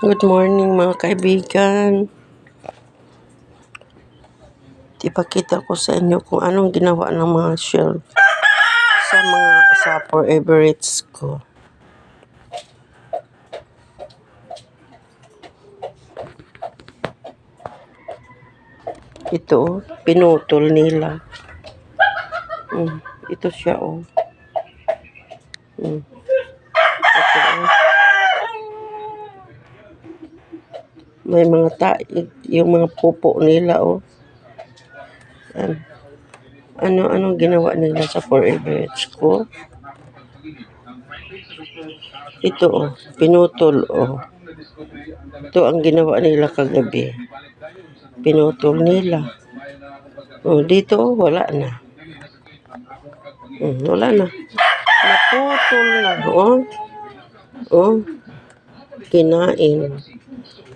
Good morning mga kaibigan. Ipakita ko sa inyo kung anong ginawa ng mga shelf sa mga sa rich ko. Ito, pinutol nila. Mm, ito siya, oh. Mm. Ito, oh. May mga taig, yung mga pupo nila, oh. Ano, anong ginawa nila sa Forever ko? Ito, oh. Pinutol, oh. Ito ang ginawa nila kagabi. Pinutol nila. Oh, dito, oh, wala na. Hmm, wala na. Naputol na, oh. Oh. Kinain.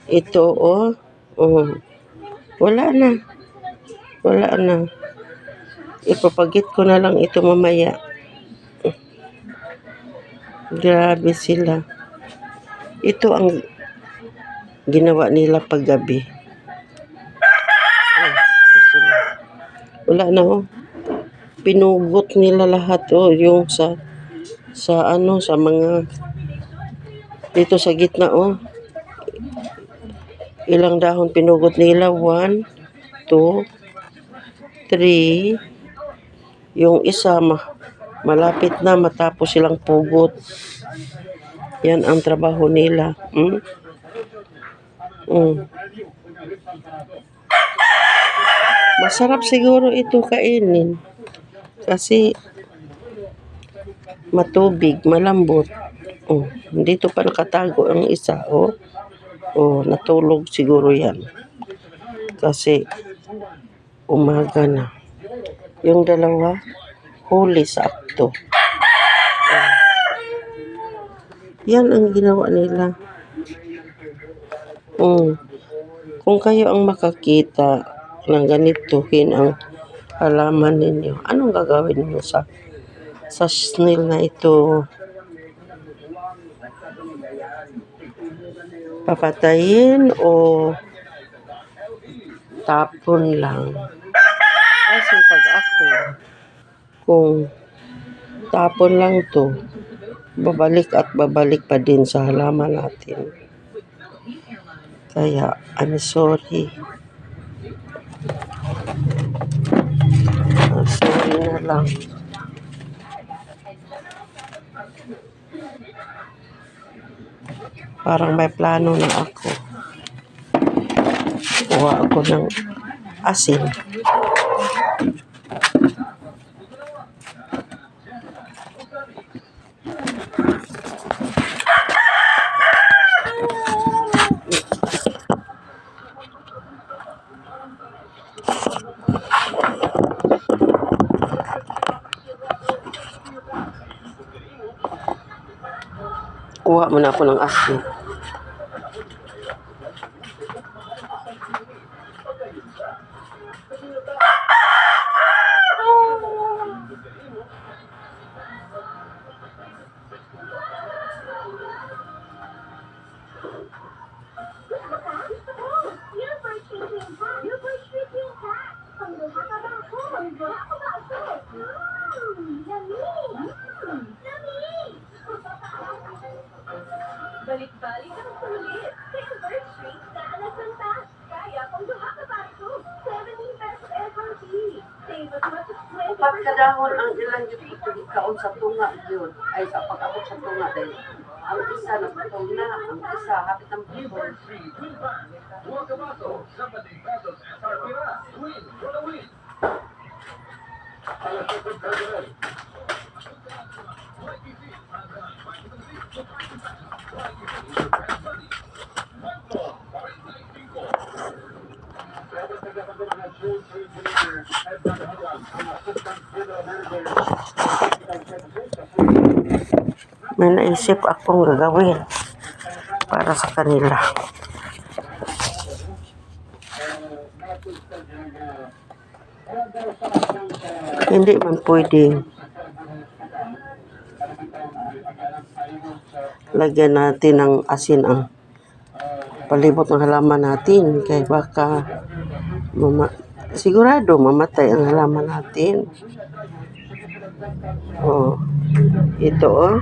Ito, oh. Oh. Wala na. Wala na. Ipapagit ko na lang ito mamaya. Grabe sila. Ito ang ginawa nila paggabi. Oh. Wala na, oh. Pinugot nila lahat, oh. Yung sa, sa ano, sa mga, dito sa gitna, oh. Ilang dahon pinugot nila? One, two, three. Yung isa, ma malapit na matapos silang pugot. Yan ang trabaho nila. Hmm? Mm. Masarap siguro ito kainin. Kasi matubig, malambot. Oh, dito pa nakatago ang isa, oh. Oh, natulog siguro yan. Kasi umaga na. Yung dalawa, huli sa. Oh. Yan ang ginawa nila. Mm. Kung kayo ang makakita ng ganituhin ang halaman ninyo, anong gagawin niyo sa sa snail na ito? Papatayin o tapon lang? Kasi pag ako, kung tapon lang to, babalik at babalik pa din sa halaman natin. Kaya, I'm sorry. Ah, sorry na lang. Parang may plano na ako. Kuha ako ng asin. Kuha muna ako ng asin. Balik-balik ang sulit. Silver Street na alasanta. Kaya pangbuha ka ba ako? 17 pesos FRP. Save as much as 20%. Upat ka dahon ang ilang yung ikaon sa tunga yun. Ay, sa pag-abot sa tunga din. Ang isa na na, ang isa hapit ang bihon. May naisip akong gagawin para sa kanila. Hindi man pwedeng lagyan natin ng asin ang palibot ng halaman natin kay baka mama, sigurado mamatay ang halaman natin. Oh, ito oh.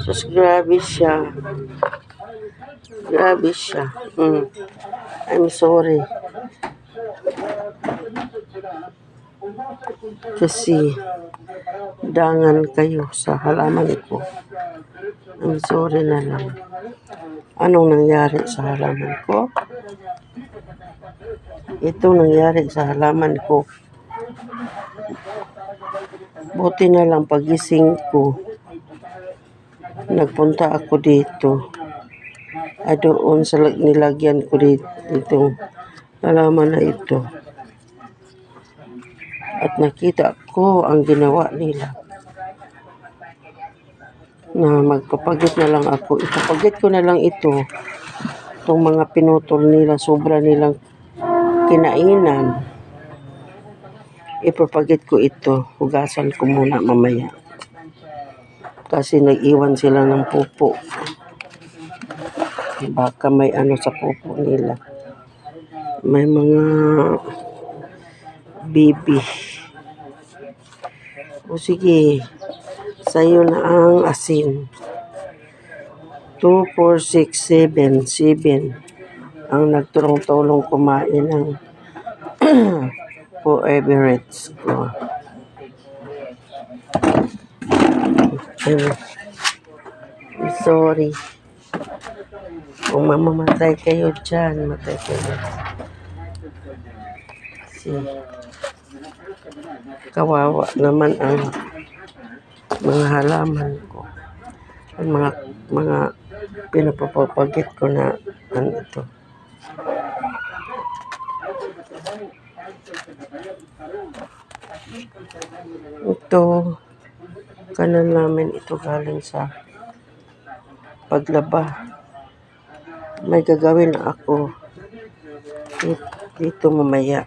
Sus, grabe siya. Grabe siya. Mm. I'm sorry. Kasi dangan kayo sa halaman ko. I'm sorry na lang. Anong nangyari sa halaman ko? Ito nangyari sa halaman ko. Buti na lang pagising ko. Nagpunta ako dito. Ay doon sa lag- nilagyan ko dito. Itong halaman na ito. At nakita ko ang ginawa nila. Na magpapagit na lang ako. Ipapagit ko na lang ito. Itong mga pinutol nila, sobra nilang kinainan. Ipapagit ko ito. Hugasan ko muna mamaya. Kasi nag-iwan sila ng pupo. Baka may ano sa pupo nila. May mga baby. O sige, sa'yo na ang asin. 2, 4, 6, 7, 7 ang nagtulong-tulong kumain ng po Everett's ko. Sorry. Kung mamamatay kayo dyan, matay kayo. Kasi kawawa naman ang mga halaman ko. Ang mga mga pinapapagit ko na ano ito. Ito, kanan namin ito galing sa paglaba. May gagawin ako dito mamaya.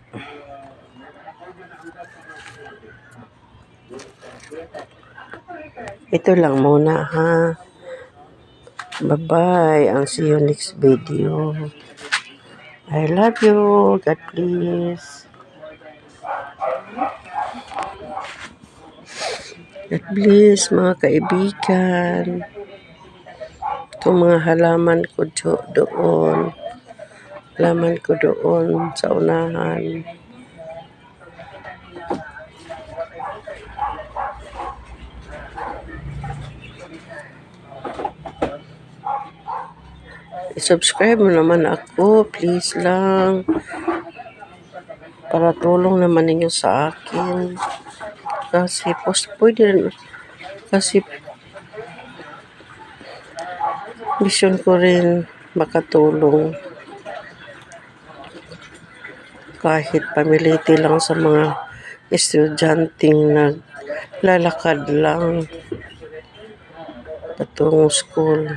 Ito lang muna ha. Bye-bye. I'll see you next video. I love you. God bless. God bless mga kaibigan. Itong mga halaman ko do- doon. Halaman ko doon sa unahan. I-subscribe mo naman ako, please lang. Para tulong naman ninyo sa akin. Kasi post pwede rin. Kasi mission ko rin makatulong. Kahit pamiliti lang sa mga estudyanteng naglalakad lang patungong school.